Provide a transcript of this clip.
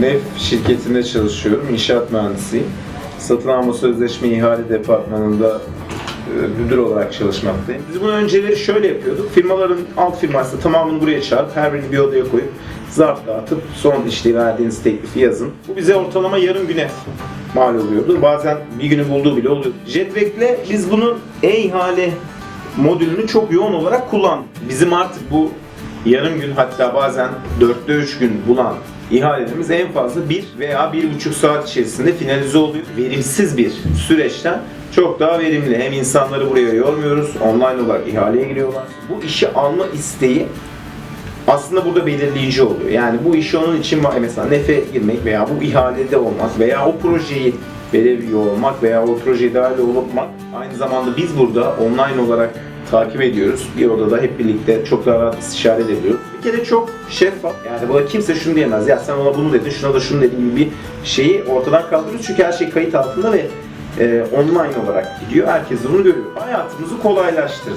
NEF şirketinde çalışıyorum. İnşaat mühendisiyim. Satın alma sözleşme ihale departmanında e, müdür olarak çalışmaktayım. Biz bunu önceleri şöyle yapıyorduk. Firmaların alt firması tamamını buraya çağırıp her birini bir odaya koyup zarf dağıtıp son işte verdiğiniz teklifi yazın. Bu bize ortalama yarım güne mal oluyordu. Bazen bir günü bulduğu bile oluyor. Jetback'le biz bunu e-ihale modülünü çok yoğun olarak kullan. Bizim artık bu yarım gün hatta bazen dörtte üç gün bulan ihalelerimiz en fazla bir veya bir buçuk saat içerisinde finalize oluyor. Verimsiz bir süreçten çok daha verimli. Hem insanları buraya yormuyoruz, online olarak ihaleye giriyorlar. Bu işi alma isteği aslında burada belirleyici oluyor. Yani bu iş onun için mesela NEF'e girmek veya bu ihalede olmak veya o projeyi verebiliyor olmak veya o projeye dahil olmak aynı zamanda biz burada online olarak takip ediyoruz. Bir odada hep birlikte çok rahat istişare edebiliyoruz. Bir kere çok şeffaf. Yani burada kimse şunu diyemez. Ya sen ona bunu dedin, şuna da şunu dedin gibi bir şeyi ortadan kaldırıyoruz. Çünkü her şey kayıt altında ve e, online olarak gidiyor. Herkes bunu görüyor. Hayatımızı kolaylaştırdı.